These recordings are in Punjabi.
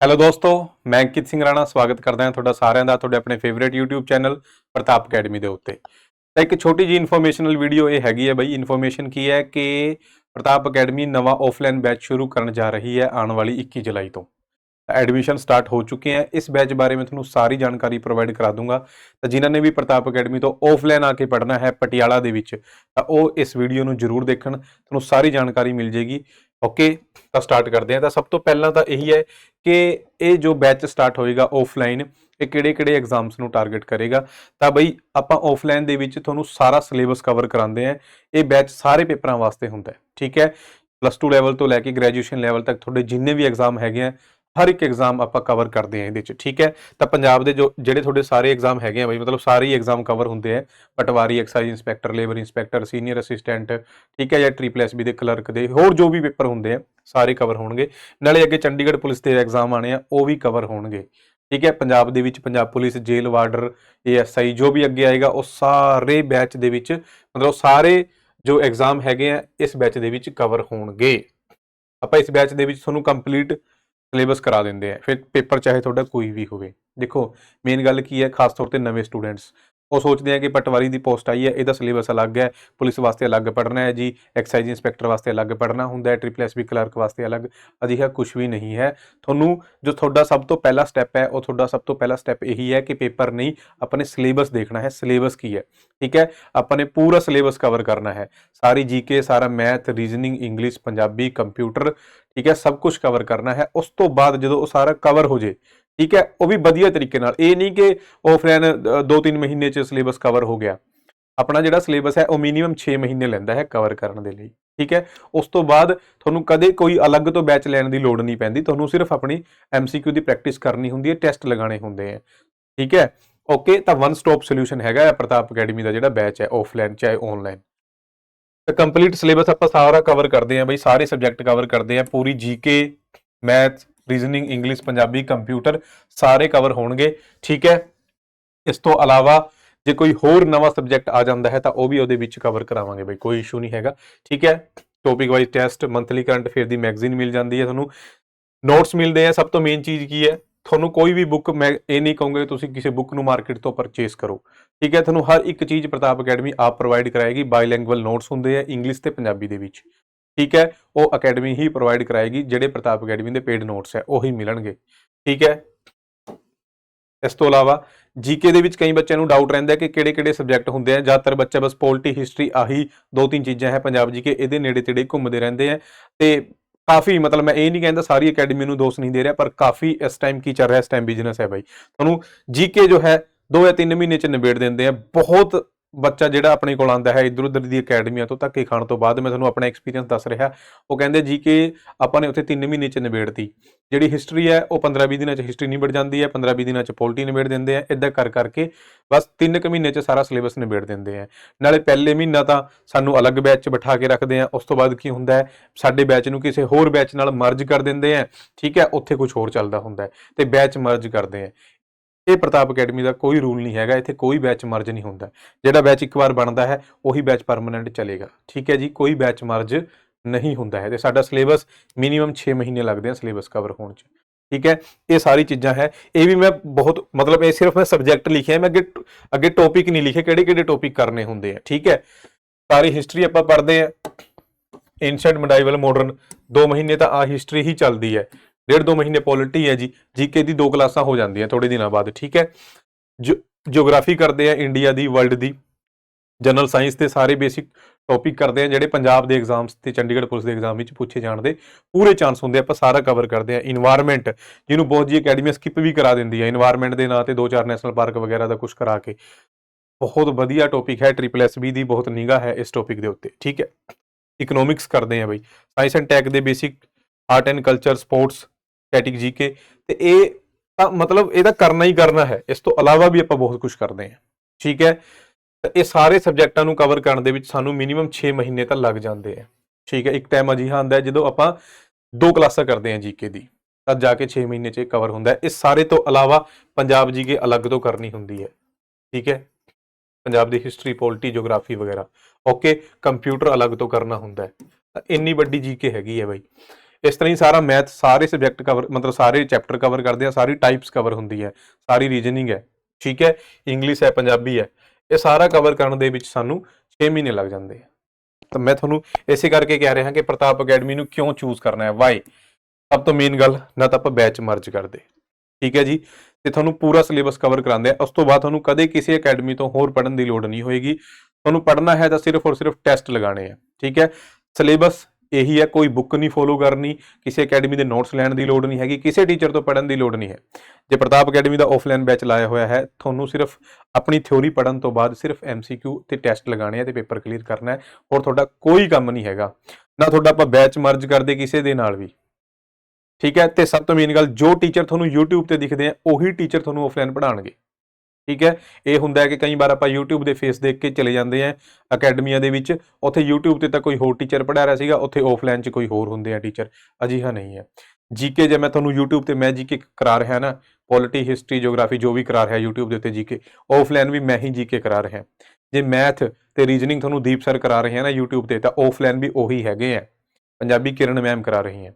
ਹੈਲੋ ਦੋਸਤੋ, ਮੈਂ ਅੰਕਿਤ ਸਿੰਘ ਰਾਣਾ ਸਵਾਗਤ ਕਰਦਾ ਹਾਂ ਤੁਹਾਡਾ ਸਾਰਿਆਂ ਦਾ, ਤੁਹਾਡੇ ਆਪਣੇ favourite YouTube channel Pratap academy ਦੇ ਉੱਤੇ। ਤਾਂ ਇੱਕ ਛੋਟੀ ਜੀ ਇਨਫੋਰਮੇਸ਼ਨਲ ਵੀਡੀਓ ਇਹ ਹੈਗੀ ਹੈ ਬਈ ਇਨਫੋਰਮੇਸ਼ਨ ਕੀ ਹੈ ਕਿ ਪ੍ਰਤਾਪ ਅਕੈਡਮੀ ਨਵਾਂ ਆਫਲਾਈਨ ਬੈਚ ਸ਼ੁਰੂ ਕਰਨ ਜਾ ਰਹੀ ਹੈ ਆਉਣ ਵਾਲੀ 21 ਜੁਲਾਈ ਤੋਂ। ਐਡਮਿਸ਼ਨ ਸਟਾਰਟ ਹੋ ਚੁੱਕੇ ਹੈ, ਇਸ ਬੈਚ ਬਾਰੇ ਮੈਂ ਤੁਹਾਨੂੰ ਸਾਰੀ ਜਾਣਕਾਰੀ ਪ੍ਰੋਵਾਈਡ ਕਰਾ ਦੂੰਗਾ। ਤਾਂ ਜਿਨ੍ਹਾਂ ਨੇ ਵੀ ਪ੍ਰਤਾਪ ਅਕੈਡਮੀ ਤੋਂ ਆਫਲਾਈਨ ਆ ਕੇ ਪੜ੍ਹਨਾ ਹੈ ਪਟਿਆਲਾ ਦੇ ਵਿੱਚ, ਤਾਂ ਉਹ ਇਸ ਵੀਡੀਓ ਨੂੰ ਜ਼ਰੂਰ ਦੇਖਣ, ਤੁਹਾਨੂੰ ਸਾਰੀ ਜਾਣਕਾਰੀ ਮਿਲ ਜੇਗੀ ਓਕੇ ਤਾਂ ਸਟਾਰਟ ਕਰਦੇ ਹਾਂ। ਤਾਂ ਸਭ ਤੋਂ ਪਹਿਲਾਂ ਤਾਂ ਇਹੀ ਹੈ ਕਿ ਇਹ ਜੋ ਬੈਚ ਸਟਾਰਟ ਹੋਏਗਾ ਆਫਲਾਈਨ ਇਹ ਕਿਹੜੇ-ਕਿਹੜੇ ਐਗਜ਼ਾਮਸ ਨੂੰ ਟਾਰਗੇਟ ਕਰੇਗਾ? ਤਾਂ ਬਈ ਆਪਾਂ ਆਫਲਾਈਨ ਦੇ ਵਿੱਚ ਤੁਹਾਨੂੰ ਸਾਰਾ ਸਿਲੇਬਸ ਕਵਰ ਕਰਾਉਂਦੇ ਆ ਇਹ ਬੈਚ ਸਾਰੇ ਪੇਪਰਾਂ ਵਾਸਤੇ ਹੁੰਦਾ ਹੈ। ਠੀਕ ਹੈ? ਪਲੱਸ 2 ਲੈਵਲ ਤੋਂ ਲੈ ਕੇ ਗ੍ਰੈਜੂਏਸ਼ਨ ਲੈਵਲ ਤੱਕ ਤੁਹਾਡੇ ਜਿੰਨੇ ਵੀ ਐਗਜ਼ਾਮ ਹੈਗੇ ਆ ਹਰ ਇੱਕ ਐਗਜ਼ਾਮ ਆਪਾਂ ਕਵਰ ਕਰਦੇ ਆ ਇਹਦੇ 'ਚ, ਠੀਕ ਹੈ? ਤਾਂ ਪੰਜਾਬ ਦੇ ਜੋ ਜਿਹੜੇ ਤੁਹਾਡੇ ਸਾਰੇ ਐਗਜ਼ਾਮ ਹੈਗੇ ਆ ਬਈ, ਮਤਲਬ ਸਾਰੇ ਹੀ ਐਗਜ਼ਾਮ ਕਵਰ ਹੁੰਦੇ ਆ। Patwari excise inspector labour inspector senior assistant ਠੀਕ ਹੈ? ਜਾਂ ਟ੍ਰਿਪਲ ਐਸਬੀ ਦੇ ਕਲਰਕ ਦੇ, ਹੋਰ ਜੋ ਵੀ ਪੇਪਰ ਹੁੰਦੇ ਆ, ਸਾਰੇ ਕਵਰ ਹੋਣਗੇ। ਨਾਲੇ ਅੱਗੇ ਚੰਡੀਗੜ੍ਹ ਪੁਲਿਸ ਦੇ ਐਗਜ਼ਾਮ ਆਣੇ ਆ, ਉਹ ਵੀ ਕਵਰ ਹੋਣਗੇ। ਠੀਕ ਹੈ? ਪੰਜਾਬ ਦੇ ਵਿੱਚ Punjab police jail warder ASI ਜੋ ਵੀ ਅੱਗੇ ਆਏਗਾ, ਉਹ ਸਾਰੇ ਬੈਚ ਦੇ ਵਿੱਚ, ਮਤਲਬ ਸਾਰੇ ਜੋ ਐਗਜ਼ਾਮ ਹੈਗੇ ਆ, ਇਸ ਬੈਚ ਦੇ ਵਿੱਚ ਕਵਰ ਹੋਣਗੇ। ਆਪਾਂ ਇਸ ਬੈਚ ਦੇ ਵਿੱਚ ਤੁਹਾਨੂੰ ਕੰਪਲੀਟ ਸਿਲੇਬਸ ਕਰਾ ਦਿੰਦੇ ਆ। ਫਿਰ ਪੇਪਰ ਚਾਹੇ ਤੁਹਾਡਾ ਕੋਈ ਵੀ ਹੋਵੇ। ਦੇਖੋ ਮੇਨ ਗੱਲ ਕੀ ਹੈ, ਖਾਸ ਤੌਰ ਤੇ ਨਵੇਂ ਸਟੂਡੈਂਟਸ ਉਹ ਸੋਚਦੇ ਆ ਕਿ ਪਟਵਾਰੀ ਦੀ ਪੋਸਟ ਆਈ ਹੈ, ਇਹਦਾ ਸਿਲੇਬਸ ਅਲੱਗ ਹੈ, ਪੁਲਿਸ ਵਾਸਤੇ ਅਲੱਗ ਪੜ੍ਹਨਾ ਹੈ ਜੀ ਐਕਸਾਈਜ਼ ਇੰਸਪੈਕਟਰ ਵਾਸਤੇ ਅਲੱਗ ਪੜ੍ਹਨਾ ਹੁੰਦਾ ਹੈ ਟ੍ਰਿਪਲ ਐਸਬੀ ਕਲਰਕ ਵਾਸਤੇ ਅਲੱਗ, ਅਜਿਹਾ ਕੁਝ ਵੀ ਨਹੀਂ ਹੈ। ਤੁਹਾਨੂੰ ਜੋ ਤੁਹਾਡਾ ਸਭ ਤੋਂ ਪਹਿਲਾ ਸਟੈਪ ਹੈ, ਉਹ ਤੁਹਾਡਾ ਸਭ ਤੋਂ ਪਹਿਲਾ ਸਟੈਪ ਇਹੀ ਹੈ ਕਿ ਪੇਪਰ ਨਹੀਂ, ਆਪਣੇ ਸਿਲੇਬਸ ਦੇਖਣਾ ਹੈ। ਸਿਲੇਬਸ ਕੀ ਹੈ? ਠੀਕ ਹੈ? ਆਪਾਂ ਨੇ ਪੂਰਾ ਸਿਲੇਬਸ ਕਵਰ ਕਰਨਾ ਹੈ। ਸਾਰੀ ਜੀਕੇ ਸਾਰਾ math reasoning English Punjabi computer ਠੀਕ ਹੈ, ਸਭ ਕੁਝ ਕਵਰ ਕਰਨਾ ਹੈ। ਉਸ ਤੋਂ ਬਾਅਦ ਜਦੋਂ ਉਹ ਸਾਰਾ ਕਵਰ ਹੋ ਜੇ, ਠੀਕ ਹੈ, ਉਹ ਵੀ ਵਧੀਆ ਤਰੀਕੇ ਨਾਲ। ਇਹ ਨਹੀਂ ਕਿ ਆਫਲਾਈਨ 2-3 ਮਹੀਨੇ ਚ ਸਿਲੇਬਸ ਕਵਰ ਹੋ ਗਿਆ। ਆਪਣਾ ਜਿਹੜਾ ਸਿਲੇਬਸ ਹੈ, ਉਹ ਮਿਨੀਮਮ 6 ਮਹੀਨੇ ਲੈਂਦਾ ਹੈ ਕਵਰ ਕਰਨ ਦੇ ਲਈ। ਠੀਕ ਹੈ, ਉਸ ਤੋਂ ਬਾਅਦ ਤੁਹਾਨੂੰ ਕਦੇ ਕੋਈ ਅਲੱਗ ਤੋਂ ਬੈਚ ਲੈਣ ਦੀ ਲੋੜ ਨਹੀਂ ਪੈਂਦੀ। ਤੁਹਾਨੂੰ ਸਿਰਫ ਆਪਣੀ ਐਮਸੀਕਿਊ ਦੀ ਪ੍ਰੈਕਟਿਸ ਕਰਨੀ ਹੁੰਦੀ ਹੈ ਟੈਸਟ ਲਗਾਉਣੇ ਹੁੰਦੇ ਆ। ਠੀਕ ਹੈ ਓਕੇ ਤਾਂ ਵਨ ਸਟਾਪ ਸੋਲੂਸ਼ਨ ਹੈਗਾ ਹੈ ਪ੍ਰਤਾਪ ਅਕੈਡਮੀ ਦਾ ਜਿਹੜਾ ਬੈਚ ਹੈ ਆਫਲਾਈਨ ਚਾਹੇ ਆਨਲਾਈਨ ਕੰਪਲੀਟ ਸਿਲੇਬਸ ਆਪਾਂ ਸਾਰਾ ਕਵਰ ਕਰਦੇ ਆਂ ਬਈ, ਸਾਰੇ ਸਬਜੈਕਟ ਕਵਰ ਕਰਦੇ ਆਂ ਪੂਰੀ GK math reasoning English Punjabi computer ਸਾਰੇ ਕਵਰ ਹੋਣਗੇ, ਠੀਕ ਹੈ? ਇਸ ਤੋਂ ਇਲਾਵਾ ਜੇ ਕੋਈ ਹੋਰ ਨਵਾਂ ਸਬਜੈਕਟ ਆ ਜਾਂਦਾ ਹੈ ਤਾਂ ਉਹ ਵੀ ਉਹਦੇ ਵਿੱਚ ਕਵਰ ਕਰਾਵਾਂਗੇ ਬਈ, ਕੋਈ ਇਸ਼ੂ ਨਹੀਂ ਹੈਗਾ, ਠੀਕ ਹੈ? Topic wise test monthly current affair ਦੀ ਮੈਗਜ਼ੀਨ ਮਿਲ ਜਾਂਦੀ ਹੈ ਤੁਹਾਨੂੰ। ਨੋਟਸ ਮਿਲਦੇ ਆ, ਸਭ ਤੋਂ ਮੇਨ ਚੀਜ਼ ਕੀ ਹੈ? ਤੁਹਾਨੂੰ ਕੋਈ ਵੀ ਬੁੱਕ ਮੈਂ ਇਹ ਨਹੀਂ ਕਹੂੰਗਾ ਤੁਸੀਂ ਕਿਸੇ ਬੁੱਕ ਨੂੰ ਮਾਰਕੀਟ ਤੋਂ ਪਰਚੇਸ ਕਰੋ। ਠੀਕ ਹੈ? ਤੁਹਾਨੂੰ ਹਰ ਇੱਕ ਚੀਜ਼ ਪ੍ਰਤਾਪ ਅਕੈਡਮੀ ਆਪ ਪ੍ਰੋਵਾਈਡ ਕਰਾਏਗੀ। ਬਾਈਲੈਂਗੁਅਲ ਨੋਟਸ ਹੁੰਦੇ ਆ ਇੰਗਲਿਸ਼ ਤੇ ਪੰਜਾਬੀ ਦੇ ਵਿੱਚ। ਠੀਕ ਹੈ? ਉਹ ਅਕੈਡਮੀ ਹੀ ਪ੍ਰੋਵਾਈਡ ਕਰਾਏਗੀ, ਜਿਹੜੇ ਪ੍ਰਤਾਪ ਅਕੈਡਮੀ ਦੇ ਪੇਡ ਨੋਟਸ ਹੈ, ਉਹੀ ਮਿਲਣਗੇ। ਠੀਕ ਹੈ? ਇਸ ਤੋਂ ਇਲਾਵਾ ਜੀਕੇ ਦੇ ਵਿੱਚ ਕਈ ਬੱਚਿਆਂ ਨੂੰ ਡਾਊਟ ਰਹਿੰਦਾ ਕਿ ਕਿਹੜੇ-ਕਿਹੜੇ ਸਬਜੈਕਟ ਹੁੰਦੇ ਆ। ਜ਼ਿਆਦਾਤਰ ਬੱਚਾ ਬਸ ਪੋਲਿਟੀ ਹਿਸਟਰੀ ਆਹੀ ਦੋ ਤਿੰਨ ਚੀਜ਼ਾਂ ਹੈ ਪੰਜਾਬ ਜੀਕੇ ਇਹਦੇ ਨੇੜੇ ਤੇੜੇ ਘੁੰਮਦੇ ਰਹਿੰਦੇ ਆ। ਤੇ ਕਾਫੀ, ਮਤਲਬ ਮੈਂ ਇਹ ਨਹੀਂ ਕਹਿੰਦਾ ਸਾਰੀ ਅਕੈਡਮੀ ਨੂੰ ਦੋਸ਼ ਨਹੀਂ ਦੇ ਰਿਹਾ, ਪਰ ਕਾਫੀ ਇਸ ਟਾਈਮ ਕੀ ਚੱਲ ਰਿਹਾ, ਇਸ ਟਾਈਮ ਬਿਜ਼ਨਸ ਹੈ ਬਾਈ। ਤੁਹਾਨੂੰ ਜੀਕੇ ਜੋ ਹੈ 2 ਜਾਂ 3 ਮਹੀਨੇ ਚ ਨਿਬੇੜ ਦਿੰਦੇ ਆ। ਬਹੁਤ ਬੱਚਾ ਜਿਹੜਾ ਆਪਣੇ ਕੋਲ ਆਂਦਾ ਹੈ ਇਧਰ ਉਧਰ ਦੀ ਅਕੈਡਮੀਆਂ ਤੋਂ ਧੱਕੇ ਖਾਣ ਤੋਂ ਬਾਅਦ ਮੈਂ ਤੁਹਾਨੂੰ ਆਪਣਾ ਐਕਸਪੀਰੀਅੰਸ ਦੱਸ ਰਿਹਾ। ਉਹ ਕਹਿੰਦੇ ਜੀ ਕਿ ਆਪਾਂ ਨੇ ਉੱਥੇ 3 ਮਹੀਨੇ ਚ ਨਿਬੇੜਤੀ। ਜਿਹੜੀ ਹਿਸਟਰੀ ਹੈ, ਉਹ 15-20 ਦਿਨਾਂ ਚ ਹਿਸਟਰੀ ਨਿਬੜ ਜਾਂਦੀ ਹੈ 15-20 ਦਿਨਾਂ ਚ ਪੋਲਿਟੀ ਨਿਬੇੜ ਦਿੰਦੇ ਆ। ਇਦਾਂ ਕਰ ਕਰਕੇ ਬਸ 3 ਕੁ ਮਹੀਨੇ ਚ ਸਾਰਾ ਸਿਲੇਬਸ ਨਿਬੇੜ ਦਿੰਦੇ ਆ। ਨਾਲੇ ਪਹਿਲੇ ਮਹੀਨਾ ਤਾਂ ਸਾਨੂੰ ਅਲੱਗ ਬੈਚ ਚ ਬਿਠਾ ਕੇ ਰੱਖਦੇ ਆ। ਉਸ ਤੋਂ ਬਾਅਦ ਕੀ ਹੁੰਦਾ ਹੈ, ਸਾਡੇ ਬੈਚ ਨੂੰ ਕਿਸੇ ਹੋਰ ਬੈਚ ਨਾਲ ਮਰਜ ਕਰ ਦਿੰਦੇ ਆ। ਠੀਕ ਹੈ, ਉੱਥੇ ਕੁਝ ਹੋਰ ਚੱਲਦਾ ਹੁੰਦਾ ਹੈ। ਤੇ ਬੈਚ ਮਰਜ ਕਰਦੇ ਆ। ਇਹ ਪ੍ਰਤਾਪ ਅਕੈਡਮੀ ਦਾ ਕੋਈ ਰੂਲ ਨਹੀਂ ਹੈਗਾ, ਇੱਥੇ ਕੋਈ ਬੈਚ ਮਰਜ ਨਹੀਂ ਹੁੰਦਾ। ਜਿਹੜਾ ਬੈਚ ਇੱਕ ਵਾਰ ਬਣਦਾ ਹੈ, ਉਹੀ ਬੈਚ ਪਰਮਨੈਂਟ ਚੱਲੇਗਾ। ਠੀਕ ਹੈ ਜੀ, ਕੋਈ ਬੈਚ ਮਰਜ ਨਹੀਂ ਹੁੰਦਾ ਹੈ। ਤੇ ਸਾਡਾ ਸਿਲੇਬਸ ਮਿਨੀਮਮ 6 ਮਹੀਨੇ ਲੱਗਦੇ ਆ ਸਿਲੇਬਸ ਕਵਰ ਹੋਣ ਚ। ਠੀਕ ਹੈ, ਇਹ ਸਾਰੀ ਚੀਜ਼ਾਂ ਹੈ। ਇਹ ਵੀ ਮੈਂ ਬਹੁਤ, ਮਤਲਬ ਇਹ ਸਿਰਫ ਮੈਂ ਸਬਜੈਕਟ ਲਿਖਿਆ ਮੈਂ ਅੱਗੇ ਅੱਗੇ ਟੌਪਿਕ ਨਹੀਂ ਲਿਖੇ ਕਿਹੜੇ ਕਿਹੜੇ ਟੌਪਿਕ ਕਰਨੇ ਹੁੰਦੇ ਆ। ਠੀਕ ਹੈ, ਸਾਰੀ ਹਿਸਟਰੀ ਆਪਾਂ ਪੜ੍ਹਦੇ ਆ। ਐਂਸ਼ੀਅੰਟ ਮੈਡੀਵਲ ਮਾਡਰਨ 2 ਮਹੀਨੇ ਤਾਂ ਆ ਹਿਸਟਰੀ ਹੀ ਚੱਲਦੀ ਹੈ। डेढ़ दो महीने पॉलिटी है ਜੀ जीके ਦੀ ਦੋ ਕਲਾਸਾਂ ਹੋ ਜਾਂਦੀਆਂ ਥੋੜੇ ਦਿਨਾਂ ਬਾਅਦ, ਠੀਕ ਹੈ? ਜੀਓਗ੍ਰਾਫੀ ਕਰਦੇ ਆ ਇੰਡੀਆ ਦੀ ਵਰਲਡ ਦੀ ਜਨਰਲ ਸਾਇੰਸ ਦੇ ਸਾਰੇ ਬੇਸਿਕ ਟੌਪਿਕ ਕਰਦੇ ਆ, ਜਿਹੜੇ ਪੰਜਾਬ ਦੇ ਐਗਜ਼ਾਮਸ ਤੇ, ਚੰਡੀਗੜ੍ਹ ਪੁਲਿਸ ਦੇ ਐਗਜ਼ਾਮ ਵਿੱਚ ਪੁੱਛੇ ਜਾਣ ਦੇ ਪੂਰੇ ਚਾਂਸ ਹੁੰਦੇ ਆਪਾਂ ਸਾਰਾ ਕਵਰ ਕਰਦੇ ਆ এনवायरमेंट ਜਿਹਨੂੰ ਬਹੁਤ ਜੀ ਅਕੈਡਮੀ ਸਕਿਪ ਵੀ ਕਰਾ ਦਿੰਦੀ ਆ এনवायरमेंट ਦੇ ਨਾਂ ਤੇ ਦੋ ਚਾਰ ਨੈਸ਼ਨਲ ਪਾਰਕ ਵਗੈਰਾ ਦਾ ਕੁਝ ਕਰਾ ਕੇ। ਬਹੁਤ ਵਧੀਆ ਟੌਪਿਕ ਹੈ ਟ੍ਰਿਪਲ ਐਸ ਬੀ ਦੀ ਬਹੁਤ ਨਿਗਾ ਹੈ ਇਸ ਟੌਪਿਕ ਦੇ ਉੱਤੇ, ਠੀਕ ਹੈ? ਇਕਨੋਮਿਕਸ ਕਰਦੇ ਆ ਬਈ ਸਾਇੰਸ ਐਂਡ ਟੈਕ ਦੇ basic art and culture sports static GK ਤੇ ਇਹ ਤਾਂ ਮਤਲਬ ਇਹਦਾ ਕਰਨਾ ਹੀ ਕਰਨਾ ਹੈ। ਇਸ ਤੋਂ ਇਲਾਵਾ ਵੀ ਆਪਾਂ ਬਹੁਤ ਕੁਝ ਕਰਦੇ ਹਾਂ। ਠੀਕ ਹੈ? ਇਹ ਸਾਰੇ ਸਬਜੈਕਟਾਂ ਨੂੰ ਕਵਰ ਕਰਨ ਦੇ ਵਿੱਚ ਸਾਨੂੰ ਮਿਨੀਮਮ 6 ਮਹੀਨੇ ਤਾਂ ਲੱਗ ਜਾਂਦੇ ਆ। ਠੀਕ ਹੈ? ਇੱਕ ਟਾਈਮ ਅਜਿਹਾ ਆਉਂਦਾ ਜਦੋਂ ਆਪਾਂ ਦੋ ਕਲਾਸਾਂ ਕਰਦੇ ਹਾਂ ਜੀਕੇ ਦੀ, ਤਾਂ ਜਾ ਕੇ 6 ਮਹੀਨੇ 'ਚ ਕਵਰ ਹੁੰਦਾ ਹੈ। ਇਸ ਸਾਰੇ ਤੋਂ ਇਲਾਵਾ ਪੰਜਾਬ ਜੀਕੇ ਅਲੱਗ ਤੋਂ ਕਰਨੀ ਹੁੰਦੀ ਹੈ। ਠੀਕ ਹੈ? ਪੰਜਾਬ ਦੀ ਹਿਸਟਰੀ ਪੋਲਿਟੀ ਜਿਓਗ੍ਰਾਫੀ ਵਗੈਰਾ। ਓਕੇ ਕੰਪਿਊਟਰ ਅਲੱਗ ਤੋਂ ਕਰਨਾ ਹੁੰਦਾ ਹੈ। ਇੰਨੀ ਵੱਡੀ ਜੀਕੇ ਹੈਗੀ ਹੈ ਬਾਈ। ਇਸ ਤਰ੍ਹਾਂ ਹੀ ਸਾਰਾ ਮੈਥ ਸਾਰੇ ਸਬਜੈਕਟ ਕਵਰ ਮਤਲਬ ਸਾਰੇ ਚੈਪਟਰ ਕਵਰ ਕਰਦੇ ਆ, ਸਾਰੀ ਟਾਈਪਸ ਕਵਰ ਹੁੰਦੀ ਹੈ, ਸਾਰੀ ਰੀਜਨਿੰਗ ਹੈ, ਠੀਕ ਹੈ ਇੰਗਲਿਸ਼ ਹੈ, ਪੰਜਾਬੀ ਹੈ, ਇਹ ਸਾਰਾ ਕਵਰ ਕਰਨ ਦੇ ਵਿੱਚ ਸਾਨੂੰ 6 ਮਹੀਨੇ ਲੱਗ ਜਾਂਦੇ ਆ। ਤਾਂ ਮੈਂ ਤੁਹਾਨੂੰ ਇਸੇ ਕਰਕੇ ਕਹਿ ਰਿਹਾ ਕਿ ਪ੍ਰਤਾਪ ਅਕੈਡਮੀ ਨੂੰ ਕਿਉਂ ਚੂਜ਼ ਕਰਨਾ ਹੈ? ਵਾਈ ਸਭ ਤੋਂ ਮੇਨ ਗੱਲ, ਨਾ ਤਾਂ ਆਪਾਂ ਬੈਚ ਮਰਜ ਕਰਦੇ। ਠੀਕ ਹੈ ਜੀ? ਤੇ ਤੁਹਾਨੂੰ ਪੂਰਾ ਸਿਲੇਬਸ ਕਵਰ ਕਰਾਉਂਦੇ ਆ, ਉਸ ਤੋਂ ਬਾਅਦ ਤੁਹਾਨੂੰ ਕਦੇ ਕਿਸੇ ਅਕੈਡਮੀ ਤੋਂ ਹੋਰ ਪੜ੍ਹਨ ਦੀ ਲੋੜ ਨਹੀਂ ਹੋਏਗੀ। ਤੁਹਾਨੂੰ ਪੜ੍ਹਨਾ ਹੈ ਤਾਂ ਸਿਰਫ ਔਰ ਸਿਰਫ ਟੈਸਟ ਲਗਾਣੇ ਆ, ਠੀਕ ਹੈ? ਸਿਲੇਬਸ ਇਹੀ ਹੈ, ਕੋਈ ਬੁੱਕ ਨਹੀਂ ਫੋਲੋ ਕਰਨੀ, ਕਿਸੇ ਅਕੈਡਮੀ ਦੇ ਨੋਟਸ ਲੈਣ ਦੀ ਲੋੜ ਨਹੀਂ ਹੈਗੀ, ਕਿਸੇ ਟੀਚਰ ਤੋਂ ਪੜ੍ਹਨ ਦੀ ਲੋੜ ਨਹੀਂ ਹੈ। ਜੇ ਪ੍ਰਤਾਪ ਅਕੈਡਮੀ ਦਾ ਆਫਲਾਈਨ ਬੈਚ ਲਾਇਆ ਹੋਇਆ ਹੈ, ਤੁਹਾਨੂੰ ਸਿਰਫ ਆਪਣੀ ਥਿਉਰੀ ਪੜ੍ਹਨ ਤੋਂ ਬਾਅਦ ਸਿਰਫ ਐਮਸੀਕਿਊ ਤੇ ਟੈਸਟ ਲਗਾਣੇ ਆ ਤੇ ਪੇਪਰ ਕਲੀਅਰ ਕਰਨਾ ਹੈ, ਹੋਰ ਤੁਹਾਡਾ ਕੋਈ ਕੰਮ ਨਹੀਂ ਹੈਗਾ। ਨਾ ਤੁਹਾਡਾ ਆਪਾਂ ਬੈਚ ਮਰਜ ਕਰਦੇ ਕਿਸੇ ਦੇ ਨਾਲ ਵੀ। ਠੀਕ ਹੈ, ਤੇ ਸਭ ਤੋਂ ਮੇਨ ਗੱਲ ਜੋ ਟੀਚਰ ਤੁਹਾਨੂੰ YouTube ਤੇ ਦਿਖਦੇ ਆ, ਉਹੀ ਟੀਚਰ ਤੁਹਾਨੂੰ ਆਫਲਾਈਨ ਪੜ੍ਹਾਉਣਗੇ। ਠੀਕ ਹੈ? ਇਹ ਹੁੰਦਾ ਹੈ ਕਿ ਕਈ ਵਾਰ ਆਪਾਂ YouTube ਦੇ ਫੇਸ ਦੇਖ ਕੇ ਚਲੇ ਜਾਂਦੇ ਆ ਅਕੈਡਮੀਆਂ ਦੇ ਵਿੱਚ। ਉੱਥੇ YouTube ਤੇ ਤਾਂ ਕੋਈ ਹੋਰ ਟੀਚਰ ਪੜ੍ਹਾ ਰਿਹਾ ਸੀਗਾ, ਉੱਥੇ ਆਫਲਾਈਨ 'ਚ ਕੋਈ ਹੋਰ ਹੁੰਦੇ ਆ ਟੀਚਰ ਅਜਿਹਾ ਨਹੀਂ ਹੈ। ਜੀਕੇ ਜੇ ਮੈਂ ਤੁਹਾਨੂੰ YouTube ਤੇ ਮੈਂ ਜੀਕੇ ਕਰਾ ਰਿਹਾ ਨਾ ਪੋਲਿਟੀ ਹਿਸਟਰੀ ਜੀਓਗ੍ਰਾਫੀ ਜੋ ਵੀ ਕਰਾ ਰਿਹਾ YouTube ਦੇ ਉੱਤੇ ਜੀਕੇ ਆਫਲਾਈਨ ਵੀ ਮੈਂ ਹੀ ਜੀਕੇ ਕਰਾ ਰਿਹਾ। ਜੇ ਮੈਥ ਤੇ ਰੀਜਨਿੰਗ ਤੁਹਾਨੂੰ ਦੀਪ ਸਰ ਕਰਾ ਰਹੇ ਆ ਨਾ YouTube ਤੇ, ਤਾਂ ਆਫਲਾਈਨ ਵੀ ਉਹੀ ਹੈਗੇ ਆ। ਪੰਜਾਬੀ ਕਿਰਨ ਮੈਮ ਕਰਾ ਰਹੀ ਹੈ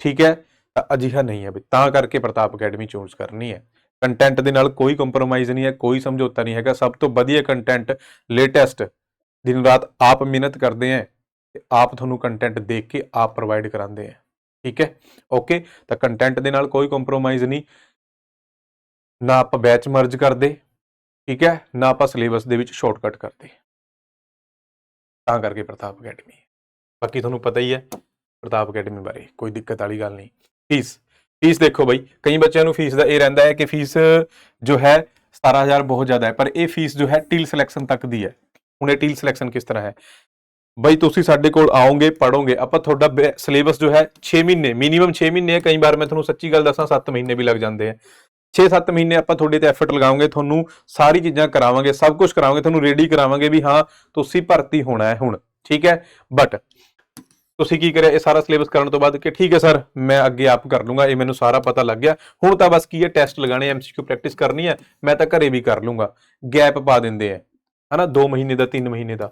ਠੀਕ ਹੈ? ਤਾਂ ਅਜਿਹਾ ਨਹੀਂ ਹੈ ਵੀ, ਤਾਂ ਕਰਕੇ ਪ੍ਰਤਾਪ ਅਕੈਡਮੀ ਚੂਜ਼ ਕਰਨੀ ਹੈ। ਕੰਟੈਂਟ ਦੇ ਨਾਲ ਕੋਈ ਕੰਪਰੋਮਾਈਜ਼ ਨਹੀਂ ਹੈ, ਕੋਈ ਸਮਝੌਤਾ ਨਹੀਂ ਹੈਗਾ। ਸਭ ਤੋਂ ਵਧੀਆ ਕੰਟੈਂਟ ਲੇਟੈਸਟ ਦਿਨ ਰਾਤ ਆਪ ਮਿਹਨਤ ਕਰਦੇ ਆ ਤੇ ਆਪ ਤੁਹਾਨੂੰ ਕੰਟੈਂਟ ਦੇਖ ਕੇ ਆਪ ਪ੍ਰੋਵਾਈਡ ਕਰਾਉਂਦੇ ਆ ਠੀਕ ਹੈ? ਓਕੇ ਤਾਂ ਕੰਟੈਂਟ ਦੇ ਨਾਲ ਕੋਈ ਕੰਪਰੋਮਾਈਜ਼ ਨਹੀਂ। ਨਾ ਆਪਾਂ ਬੈਚ ਮਰਜ ਕਰਦੇ, ਠੀਕ ਹੈ? ਨਾ ਆਪਾਂ ਸਿਲੇਬਸ ਦੇ ਵਿੱਚ ਸ਼ਾਰਟਕਟ ਕਰਦੇ। ਤਾਂ ਕਰਕੇ ਪ੍ਰਤਾਪ ਅਕੈਡਮੀ ਬਾਕੀ ਤੁਹਾਨੂੰ ਪਤਾ ਹੀ ਹੈ ਪ੍ਰਤਾਪ ਅਕੈਡਮੀ ਬਾਰੇ, ਕੋਈ ਦਿੱਕਤ ਵਾਲੀ ਗੱਲ ਨਹੀਂ। ਪਲੀਜ਼ ਫੀਸ ਦੇਖੋ ਬਈ, ਕਈ ਬੱਚਿਆਂ ਨੂੰ ਫੀਸ ਦਾ ਇਹ ਰਹਿੰਦਾ ਹੈ ਕਿ ਫੀਸ ਜੋ ਹੈ 17000 ਬਹੁਤ ਜ਼ਿਆਦਾ ਹੈ, ਪਰ ਇਹ ਫੀਸ ਜੋ ਹੈ ਟੀਲ ਸਿਲੈਕਸ਼ਨ ਤੱਕ ਦੀ ਹੈ। ਹੁਣ ਇਹ ਟੀਲ ਸਿਲੈਕਸ਼ਨ ਕਿਸ ਤਰ੍ਹਾਂ ਹੈ? ਬਈ ਤੁਸੀਂ ਸਾਡੇ ਕੋਲ ਆਓਗੇ ਪੜੋਗੇ ਆਪਾਂ ਤੁਹਾਡਾ ਸਿਲੇਬਸ ਜੋ ਹੈ 6 ਮਹੀਨੇ ਮਿਨੀਮਮ 6 ਮਹੀਨੇ ਹੈ, ਕਈ ਵਾਰ ਮੈਂ ਤੁਹਾਨੂੰ ਸੱਚੀ ਗੱਲ ਦੱਸਾਂ 7 ਮਹੀਨੇ ਵੀ ਲੱਗ ਜਾਂਦੇ ਆ 6-7 ਮਹੀਨੇ ਆਪਾਂ ਤੁਹਾਡੇ ਤੇ ਐਫਰਟ ਲਗਾਵਾਂਗੇ ਤੁਹਾਨੂੰ ਸਾਰੀ ਚੀਜ਼ਾਂ ਕਰਾਵਾਂਗੇ, ਸਭ ਕੁਝ ਕਰਾਵਾਂਗੇ, ਤੁਹਾਨੂੰ ਰੈਡੀ ਕਰਾਵਾਂਗੇ ਵੀ ਹਾਂ, ਤੁਸੀਂ ਭਰਤੀ ਹੋਣਾ ਹੈ ਹੁਣ, ਠੀਕ ਹੈ? ਬਟ ਤੁਸੀਂ ਕੀ ਕਰਿਆ? ਇਹ ਸਾਰਾ ਸਿਲੇਬਸ ਕਰਨ ਤੋਂ ਬਾਅਦ ਕਿ ਠੀਕ ਹੈ ਸਰ, ਮੈਂ ਅੱਗੇ ਆਪ ਕਰ ਲੂੰਗਾ, ਇਹ ਮੈਨੂੰ ਸਾਰਾ ਪਤਾ ਲੱਗ ਗਿਆ। ਹੁਣ ਤਾਂ ਬਸ ਕੀ ਹੈ ਟੈਸਟ ਲਗਾਣੇ ਐਮਸੀਕਿਊ ਪ੍ਰੈਕਟਿਸ ਕਰਨੀ ਹੈ, ਮੈਂ ਤਾਂ ਘਰੇ ਵੀ ਕਰ ਲੂੰਗਾ। ਗੈਪ ਪਾ ਦਿੰਦੇ ਆ ਹਨਾ 2 ਮਹੀਨੇ ਦਾ 3 ਮਹੀਨੇ ਦਾ।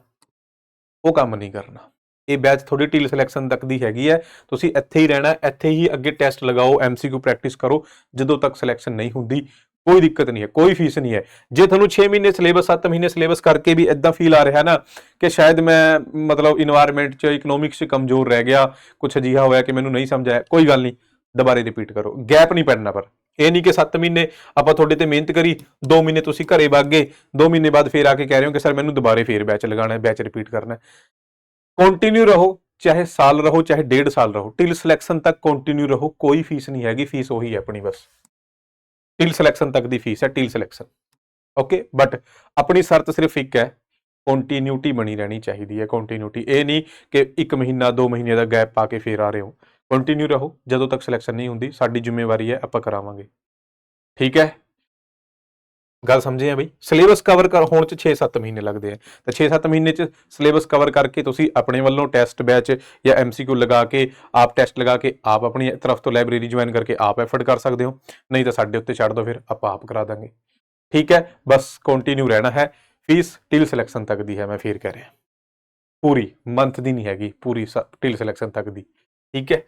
ਉਹ ਕੰਮ ਨਹੀਂ ਕਰਨਾ। ਇਹ ਬੈਚ ਤੁਹਾਡੀ ਟੀਲ ਸਿਲੈਕਸ਼ਨ ਤੱਕ ਦੀ ਹੈਗੀ ਹੈ। ਤੁਸੀਂ ਇੱਥੇ ਹੀ ਰਹਿਣਾ, ਇੱਥੇ ਹੀ ਅੱਗੇ ਟੈਸਟ ਲਗਾਓ ਐਮਸੀਕਿਊ ਪ੍ਰੈਕਟਿਸ ਕਰੋ, ਜਦੋਂ ਤੱਕ ਸਿਲੈਕਸ਼ਨ ਨਹੀਂ ਹੁੰਦੀ। ਕੋਈ ਦਿੱਕਤ ਨਹੀਂ ਹੈ, ਕੋਈ ਫੀਸ ਨਹੀਂ ਹੈ। ਜੇ ਤੁਹਾਨੂੰ 6 ਮਹੀਨੇ ਸਿਲੇਬਸ 7 ਮਹੀਨੇ ਸਿਲੇਬਸ ਕਰਕੇ ਵੀ ਇਦਾਂ ਫੀਲ ਆ ਰਿਹਾ ਨਾ ਕਿ ਸ਼ਾਇਦ ਮੈਂ ਮਤਲਬ ਇਨਵਾਇਰਨਮੈਂਟ 'ਚ ਇਕਨੋਮਿਕਸ 'ਚ ਕਮਜ਼ੋਰ ਰਹਿ ਗਿਆ ਕੁਝ ਅਜਿਹਾ ਹੋਇਆ ਕਿ ਮੈਨੂੰ ਨਹੀਂ ਸਮਝ ਆਇਆ ਕੋਈ ਗੱਲ ਨਹੀਂ, ਦੁਬਾਰੇ ਰਿਪੀਟ ਕਰੋ। ਗੈਪ ਨਹੀਂ ਪੈਣਾ ਪਰ। ਇਹ ਨਹੀਂ ਕਿ 7 ਮਹੀਨੇ ਆਪਾਂ ਤੁਹਾਡੇ ਤੇ ਮਿਹਨਤ ਕਰੀ 2 ਮਹੀਨੇ ਤੁਸੀਂ ਘਰੇ ਵਗ ਗਏ 2 ਮਹੀਨੇ ਬਾਅਦ ਫੇਰ ਆ ਕੇ ਕਹਿ ਰਹੇ ਹੋ ਕਿ ਸਰ ਮੈਨੂੰ ਦੁਬਾਰੇ ਫੇਰ ਬੈਚ ਲਗਾਉਣਾ ਹੈ ਬੈਚ ਰਿਪੀਟ ਕਰਨਾ ਹੈ। ਕੰਟੀਨਿਊ ਰਹੋ, ਚਾਹੇ ਸਾਲ ਰਹੋ, ਚਾਹੇ ਡੇਢ ਸਾਲ ਰਹੋ ਟਿਲ ਸਿਲੈਕਸ਼ਨ ਤੱਕ ਕੰਟੀਨਿਊ ਰਹੋ, ਕੋਈ ਫੀਸ ਨਹੀਂ ਹੈਗੀ, ਫੀਸ ਉਹੀ ਹੈ ਆਪਣੀ ਬਸ। ਟਿਲ ਸਿਲੈਕਸ਼ਨ ਤੱਕ ਦੀ ਫੀਸ ਹੈ ਟਿਲ ਸਿਲੈਕਸ਼ਨ ਓਕੇ ਬਟ ਆਪਣੀ ਸ਼ਰਤ ਸਿਰਫ ਇੱਕ ਹੈ ਕੰਟੀਨਿਊਟੀ ਬਣੀ ਰਹਿਣੀ ਚਾਹੀਦੀ ਹੈ ਕੰਟੀਨਿਊਟੀ ਇਹ ਨਹੀਂ ਕਿ 1 ਮਹੀਨਾ 2 ਮਹੀਨੇ ਦਾ ਗੈਪ ਪਾ ਕੇ ਫੇਰ ਆ ਰਹੇ ਹੋ। ਕੰਟੀਨਿਊ ਰਹੋ। ਜਦੋਂ ਤੱਕ ਸਿਲੈਕਸ਼ਨ ਨਹੀਂ ਹੁੰਦੀ, ਸਾਡੀ ਜ਼ਿੰਮੇਵਾਰੀ ਹੈ, ਆਪਾਂ ਕਰਾਵਾਂਗੇ। ਠੀਕ ਹੈ? ਗੱਲ ਸਮਝੇ ਆ ਬਈ? ਸਿਲੇਬਸ ਕਵਰ ਕਰ, ਹੋਣ ਚ 6-7 ਮਹੀਨੇ ਲੱਗਦੇ ਆ। ਤਾਂ 6-7 ਮਹੀਨੇ ਚ ਸਿਲੇਬਸ ਕਵਰ ਕਰਕੇ ਤੁਸੀਂ ਆਪਣੇ ਵੱਲੋਂ ਟੈਸਟ ਬੈਚ ਜਾਂ ਐਮਸੀਕਿਊ ਲਗਾ ਕੇ, ਆਪ ਟੈਸਟ ਲਗਾ ਕੇ, ਆਪ ਆਪਣੀ ਤਰਫ ਤੋਂ ਲਾਇਬ੍ਰੇਰੀ ਜੁਆਇਨ ਕਰਕੇ ਆਪ ਐਫਰਟ ਕਰ ਸਕਦੇ ਹੋ। ਨਹੀਂ ਤਾਂ ਸਾਡੇ ਉੱਤੇ ਛੱਡ ਦਿਓ ਫਿਰ, ਆਪਾਂ ਆਪ ਕਰਾ ਦਾਂਗੇ। ਠੀਕ ਹੈ, ਬਸ ਕੰਟੀਨਿਊ ਰਹਿਣਾ ਹੈ। ਫੀਸ ਟਿਲ ਸਿਲੈਕਸ਼ਨ ਤੱਕ ਦੀ ਹੈ, ਮੈਂ ਫੇਰ ਕਹਿ ਰਿਹਾ। ਪੂਰੀ ਮੰਥ ਦੀ ਨਹੀਂ ਹੈਗੀ, ਪੂਰੀ ਟਿਲ ਸਿਲੈਕਸ਼ਨ ਤੱਕ ਦੀ। ਠੀਕ ਹੈ?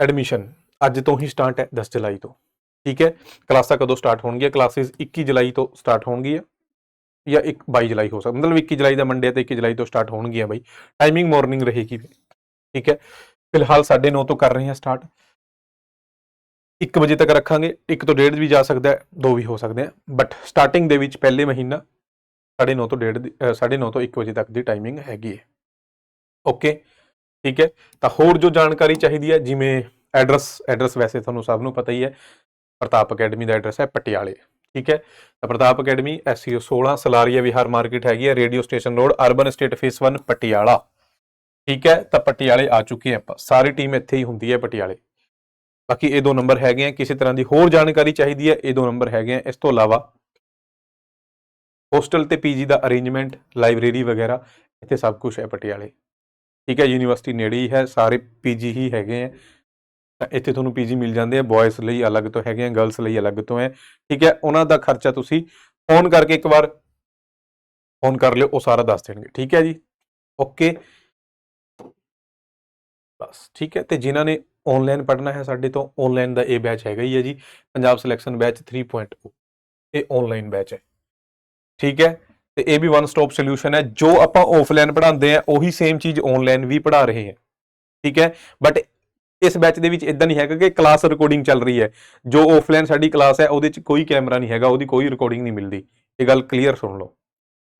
ਐਡਮਿਸ਼ਨ ਅੱਜ ਤੋਂ ਹੀ ਸਟਾਰਟ ਹੈ 10 ਜੁਲਾਈ ਤੋਂ। ਠੀਕ ਹੈ, ਕਲਾਸਾਂ ਕਦੋਂ ਸਟਾਰਟ ਹੋਣਗੀਆਂ? ਕਲਾਸਿਸ 21 ਜੁਲਾਈ ਤੋਂ ਸਟਾਰਟ ਹੋਣਗੀਆਂ ਜਾਂ 1 22 ਜੁਲਾਈ ਹੋ ਸਕਦਾ ਮਤਲਬ 21 ਜੁਲਾਈ ਦਾ ਮੰਡੇ ਤੇ 21 ਜੁਲਾਈ ਤੋਂ ਸਟਾਰਟ ਹੋਣਗੀਆਂ ਬਾਈ। ਟਾਈਮਿੰਗ ਮਾਰਨਿੰਗ ਰਹੇਗੀ ਠੀਕ ਹੈ। ਫਿਲਹਾਲ 9:30 ਤੋਂ ਕਰ ਰਹੇ ਹਾਂ ਸਟਾਰਟ 1 ਵਜੇ ਤੱਕ ਰੱਖਾਂਗੇ 1 ਤੋਂ 1:30 ਵੀ ਜਾ ਸਕਦਾ ਹੈ 2 ਵੀ ਹੋ ਸਕਦੇ ਆ ਬਟ ਸਟਾਰਟਿੰਗ ਦੇ ਵਿੱਚ ਪਹਿਲੇ ਮਹੀਨਾ 9:30 ਤੋਂ 1:30 9:30 ਤੋਂ 1 ਵਜੇ ਤੱਕ ਦੀ ਟਾਈਮਿੰਗ ਹੈਗੀ ਹੈ। ਓਕੇ ਠੀਕ ਹੈ। ਤਾਂ ਹੋਰ ਜੋ ਜਾਣਕਾਰੀ ਚਾਹੀਦੀ ਹੈ, ਜਿਵੇਂ ਐਡਰੈਸ ਐਡਰੈਸ ਵੈਸੇ ਤੁਹਾਨੂੰ ਸਭ ਨੂੰ ਪਤਾ ਹੀ ਹੈ। ਪ੍ਰਤਾਪ ਅਕੈਡਮੀ ਦਾ ਐਡਰੈਸ ਹੈ ਪਟਿਆਲੇ, ਠੀਕ ਹੈ? ਤਾਂ ਪ੍ਰਤਾਪ ਅਕੈਡਮੀ ਐਸਸੀਓ 16 ਸਲਾਰੀਆ ਵਿਹਾਰ ਮਾਰਕੀਟ ਹੈਗੀ ਹੈ, radio station road, urban estate phase 1 Patiala, ਠੀਕ ਹੈ? ਤਾਂ ਪਟਿਆਲੇ ਆ ਚੁੱਕੇ ਹਾਂ ਆਪਾਂ, ਸਾਰੀ ਟੀਮ ਇੱਥੇ ਹੀ ਹੁੰਦੀ ਹੈ ਪਟਿਆਲੇ। ਬਾਕੀ ਇਹ ਦੋ ਨੰਬਰ ਹੈਗੇ ਆ, ਕਿਸੇ ਤਰ੍ਹਾਂ ਦੀ ਹੋਰ ਜਾਣਕਾਰੀ ਚਾਹੀਦੀ ਹੈ, ਇਹ ਦੋ ਨੰਬਰ ਹੈਗੇ ਆ। ਇਸ ਤੋਂ ਇਲਾਵਾ ਹੋਸਟਲ ਤੇ ਪੀਜੀ ਦਾ ਅਰੇਂਜਮੈਂਟ ਲਾਇਬ੍ਰੇਰੀ ਵਗੈਰਾ, ਇੱਥੇ ਸਭ ਕੁਝ ਹੈ ਪਟਿਆਲੇ। ਠੀਕ ਹੈ? ਯੂਨੀਵਰਸਿਟੀ ਨੇੜੇ ਹੀ ਹੈ, ਸਾਰੇ ਪੀਜੀ ਹੀ ਹੈਗੇ ਆ। ਤਾਂ ਇੱਥੇ ਤੁਹਾਨੂੰ ਪੀਜੀ ਮਿਲ ਜਾਂਦੇ ਆ ਬॉयਜ਼ ਲਈ ਅਲੱਗ ਤੋਂ ਹੈਗੇ ਆ, ਗਰਲਸ ਲਈ ਅਲੱਗ ਤੋਂ ਹੈ, ਠੀਕ ਹੈ? ਉਹਨਾਂ ਦਾ ਖਰਚਾ ਤੁਸੀਂ ਫੋਨ ਕਰਕੇ ਇੱਕ ਵਾਰ ਫੋਨ ਕਰ ਲਿਓ, ਉਹ ਸਾਰਾ ਦੱਸ ਦੇਣਗੇ, ਠੀਕ ਹੈ ਜੀ? ਓਕੇ। ਬਸ, ਠੀਕ ਹੈ? ਤੇ ਜਿਨ੍ਹਾਂ ਨੇ ਆਨਲਾਈਨ ਪੜ੍ਹਨਾ ਹੈ, ਸਾਡੇ ਤੋਂ ਆਨਲਾਈਨ ਦਾ ਇਹ ਬੈਚ ਹੈਗਾ ਹੀ ਹੈ ਜੀ, ਪੰਜਾਬ ਸਿਲੈਕਸ਼ਨ ਬੈਚ 3.0 ਇਹ ਆਨਲਾਈਨ ਬੈਚ ਹੈ, ਠੀਕ ਹੈ? ਤੇ ਇਹ ਵੀ ਵਨ ਸਟਾਪ ਸੋਲੂਸ਼ਨ ਹੈ, ਜੋ ਆਪਾਂ ਆਫਲਾਈਨ ਪੜ੍ਹਾਉਂਦੇ ਆ, ਉਹੀ ਸੇਮ ਚੀਜ਼ ਆਨਲਾਈਨ ਵੀ ਪੜ੍ਹਾ ਰਹੇ ਹਾਂ, ਠੀਕ ਹੈ? ਬਟ ਇਸ ਬੈਚ ਦੇ ਵਿੱਚ ਇਦਾਂ ਨਹੀਂ ਹੈਗਾ ਕਿ ਕਲਾਸ ਰਿਕਾਰਡਿੰਗ ਚੱਲ ਰਹੀ ਹੈ। ਜੋ ਆਫਲਾਈਨ ਸਾਡੀ ਕਲਾਸ ਹੈ, ਉਹਦੇ 'ਚ ਕੋਈ ਕੈਮਰਾ ਨਹੀਂ ਹੈਗਾ, ਉਹਦੀ ਕੋਈ ਰਿਕਾਰਡਿੰਗ ਨਹੀਂ ਮਿਲਦੀ। ਇਹ ਗੱਲ ਕਲੀਅਰ ਸੁਣ ਲਓ।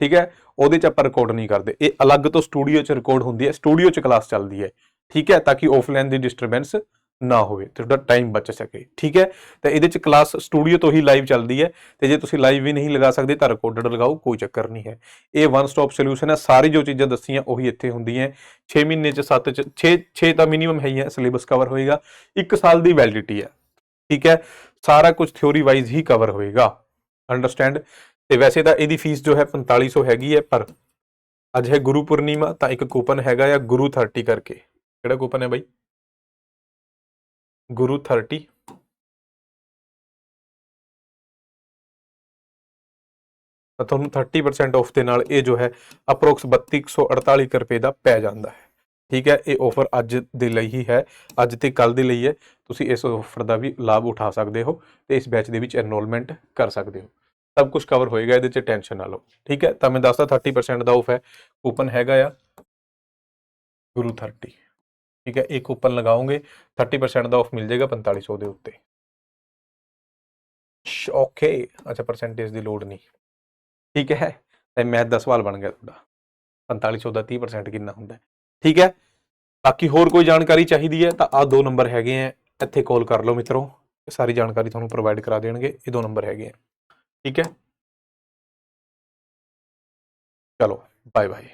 ਠੀਕ ਹੈ? ਉਹਦੇ 'ਚ ਆਪਾਂ ਰਿਕਾਰਡ ਨਹੀਂ ਕਰਦੇ। ਇਹ ਅਲੱਗ ਤੋਂ ਸਟੂਡੀਓ 'ਚ ਰਿਕਾਰਡ ਹੁੰਦੀ ਹੈ ਸਟੂਡੀਓ 'ਚ ਕਲਾਸ ਚੱਲਦੀ ਹੈ। ਠੀਕ ਹੈ? ਤਾਂ ਕਿ ਆਫਲਾਈਨ ਦੀ ਡਿਸਟਰਬੈਂਸ ਨਾ ਹੋਵੇ ਤੁਹਾਡਾ ਟਾਈਮ ਬਚ ਸਕੇ, ਠੀਕ ਹੈ? ਤਾਂ ਇਹਦੇ 'ਚ ਕਲਾਸ ਸਟੂਡੀਓ ਤੋਂ ਹੀ ਲਾਈਵ ਚੱਲਦੀ ਹੈ ਤੇ ਜੇ ਤੁਸੀਂ ਲਾਈਵ ਵੀ ਨਹੀਂ ਲਗਾ ਸਕਦੇ ਤਾਂ ਰਿਕਾਰਡਡ ਲਗਾਓ, ਕੋਈ ਚੱਕਰ ਨਹੀਂ ਹੈ। ਇਹ ਵਨ ਸਟਾਪ ਸੋਲੂਸ਼ਨ ਹੈ, ਸਾਰੀ ਜੋ ਚੀਜ਼ਾਂ ਦੱਸੀਆਂ ਉਹੀ ਇੱਥੇ ਹੁੰਦੀਆਂ 6 ਮਹੀਨੇ 'ਚ 7 'ਚ 6 6 ਤਾਂ ਮਿਨੀਮਮ ਹੈ ਹੀ ਹੈ ਸਿਲੇਬਸ ਕਵਰ ਹੋਏਗਾ 1 ਸਾਲ ਦੀ ਵੈਲਿਡਿਟੀ ਹੈ, ਠੀਕ ਹੈ? ਸਾਰਾ ਕੁਝ ਥਿਉਰੀ ਵਾਈਜ਼ ਹੀ ਕਵਰ ਹੋਏਗਾ ਅੰਡਰਸਟੈਂਡ ਤੇ ਵੈਸੇ ਤਾਂ ਇਹਦੀ ਫੀਸ ਜੋ ਹੈ 4500 ਹੈਗੀ ਹੈ, ਪਰ ਅੱਜ ਹੈ ਗੁਰੂ ਪੂਰਨਿਮਾ ਤਾਂ ਇੱਕ ਕੂਪਨ ਹੈਗਾ ਆ ਗੁਰੂ 30 ਕਰਕੇ। ਕਿਹੜਾ ਕੂਪਨ ਹੈ ਬਾਈ? ਗੁਰੂ ਥਰਟੀ। ਤੁਹਾਨੂੰ 30% ਆਫ ਦੇ ਨਾਲ ਇਹ ਜੋ ਹੈ ਅਪਰੋਕਸ 3248 ਕੁ ਰੁਪਏ ਦਾ ਪੈ ਜਾਂਦਾ ਹੈ। ਠੀਕ ਹੈ, ਇਹ ਆਫਰ ਅੱਜ ਦੇ ਲਈ ਹੀ ਹੈ, ਅੱਜ ਤੇ ਕੱਲ ਦੇ ਲਈ ਹੈ। ਤੁਸੀਂ ਇਸ ਆਫਰ ਦਾ ਵੀ ਲਾਭ ਉਠਾ ਸਕਦੇ ਹੋ ਤੇ ਇਸ ਬੈਚ ਦੇ ਵਿੱਚ ਐਨਰੋਲਮੈਂਟ ਕਰ ਸਕਦੇ ਹੋ। ਸਭ ਕੁਝ ਕਵਰ ਹੋਏਗਾ, ਇਹਦੇ 'ਚ ਟੈਨਸ਼ਨ ਨਾ ਲਓ। ਠੀਕ ਹੈ, ਤਾਂ ਮੈਂ ਦੱਸਦਾ 30% ਦਾ ਆਫ ਹੈ ਕੂਪਨ ਹੈਗਾ ਆ ਗੁਰੂ 30 ਠੀਕ ਹੈ ਇਹ ਕੂਪਨ ਲਗਾਓਗੇ 30% ਦਾ ਆਫ ਮਿਲ ਜਾਏਗਾ 4500 ਦੇ ਉੱਤੇ। ਓਕੇ ਅੱਛਾ ਪਰਸੈਂਟੇਜ ਦੀ ਲੋੜ ਨਹੀਂ। ਠੀਕ ਹੈ, ਤੇ ਮੈਥ ਦਾ ਸਵਾਲ ਬਣ ਗਿਆ ਤੁਹਾਡਾ। 4500 ਦਾ 30% ਕਿੰਨਾ ਹੁੰਦਾ ਠੀਕ ਹੈ, ਬਾਕੀ ਹੋਰ ਕੋਈ ਜਾਣਕਾਰੀ ਚਾਹੀਦੀ ਹੈ, ਤਾਂ ਆ ਦੋ ਨੰਬਰ ਹੈਗੇ ਆ ਇੱਥੇ ਕਾਲ ਕਰ ਲਓ ਮਿੱਤਰੋ। ਇਹ ਸਾਰੀ ਜਾਣਕਾਰੀ ਤੁਹਾਨੂੰ ਪ੍ਰੋਵਾਈਡ ਕਰਾ ਦੇਣਗੇ, ਇਹ ਦੋ ਨੰਬਰ ਹੈਗੇ ਆ ਠੀਕ ਹੈ। ਚਲੋ ਬਾਏ ਬਾਏ